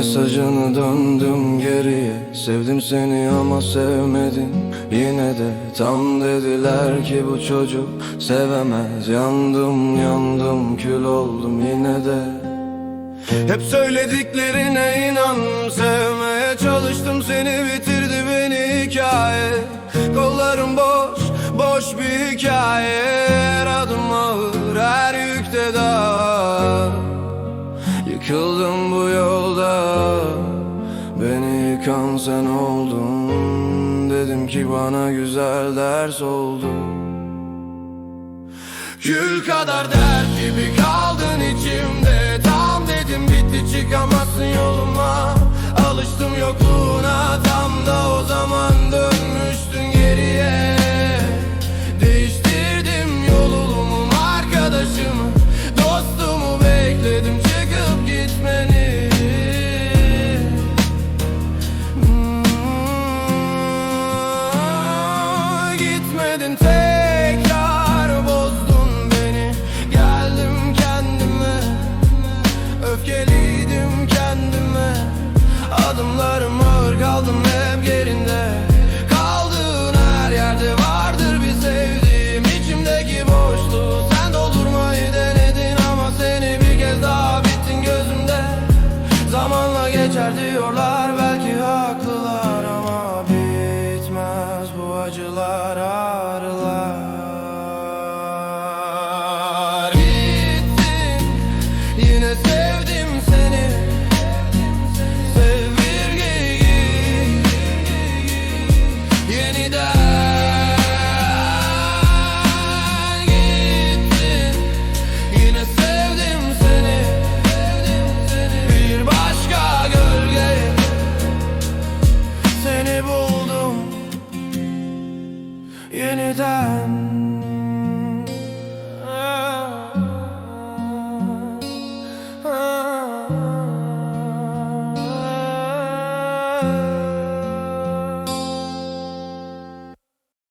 mesajını döndüm geriye. Sevdim seni ama sevmedim. Yine de tam dediler ki bu çocuk sevemez. Yandım yandım kül oldum yine de. Hep söylediklerine inan Sevmeye çalıştım seni. Bitirdi beni hikaye. Kollarım boş boş bir hikaye Yıkıldım bu yolda Beni yıkan sen oldun. Dedim ki bana güzel ders oldu. Gül kadar dert gibi kaldın içimde. Tam dedim bitti çıkamazsın yoluma. Alıştım yokluğuna tam da o zaman Gitmedin tekrar bozdun beni. Geldim kendime. Öfkeliydim kendime. Adımlarım done